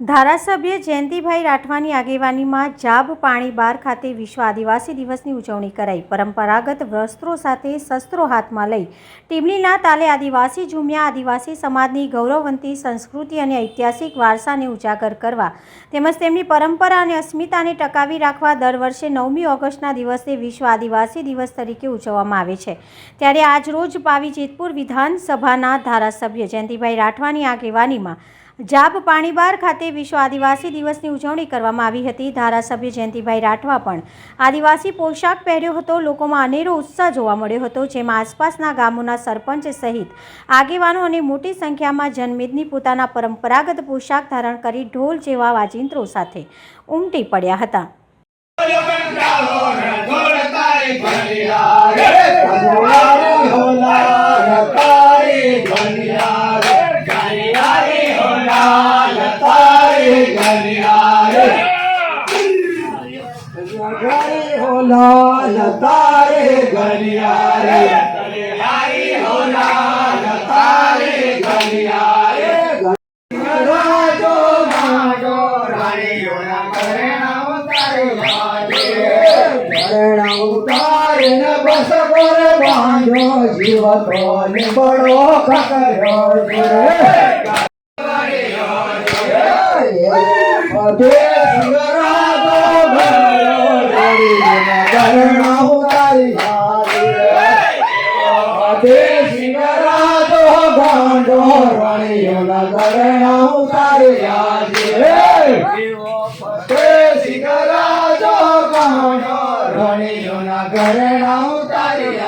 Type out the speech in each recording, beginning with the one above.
ધારાસભ્ય જયંતિભાઈ રાઠવાની આગેવાનીમાં જાબ પાણીબાર ખાતે વિશ્વ આદિવાસી દિવસની ઉજવણી કરાઈ. પરંપરાગત વસ્ત્રો સાથે શસ્ત્રો હાથમાં લઈ ટીમલીના તાલે આદિવાસી ઝૂમ્યા આદિવાસી સમાજની ગૌરવવંતી સંસ્કૃતિ અને ઐતિહાસિક વારસાને ઉજાગર કરવા તેમજ તેમની પરંપરા અને અસ્મિતાને ટકાવી રાખવા દર વર્ષે નવમી ઓગસ્ટના દિવસે વિશ્વ આદિવાસી દિવસ તરીકે ઉજવવામાં આવે છે. ત્યારે આજરોજ પાવી જેતપુર વિધાનસભાના ધારાસભ્ય જયંતિભાઈ રાઠવાની આગેવાનીમાં જાબ પાણીબાર ખાતે વિશ્વ આદિવાસી દિવસની ઉજવણી કરવામાં આવી હતી. ધારાસભ્ય જયંતિભાઈ રાઠવા પણ આદિવાસી પોશાક પહેર્યો હતો. લોકોમાં અનેરો ઉત્સાહ જોવા મળ્યો હતો, જેમાં આસપાસના ગામોના સરપંચ સહિત આગેવાનો અને મોટી સંખ્યામાં જનમેદની પોતાના પરંપરાગત પોશાક ધારણ કરી ઢોલ જેવા વાજિંત્રો સાથે ઉમટી પડ્યા હતા. તારે ઘડિયારે રાજો માજો રાણીઓના ઘરેણા ઉતારે ઘરેણા ઉતારે ને બસ પર બાંધો જીવતો ને બડો કકર્યો છે અધે ગાંડો રાણીઓના ઘરેણા ઉતારી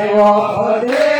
એવો અધે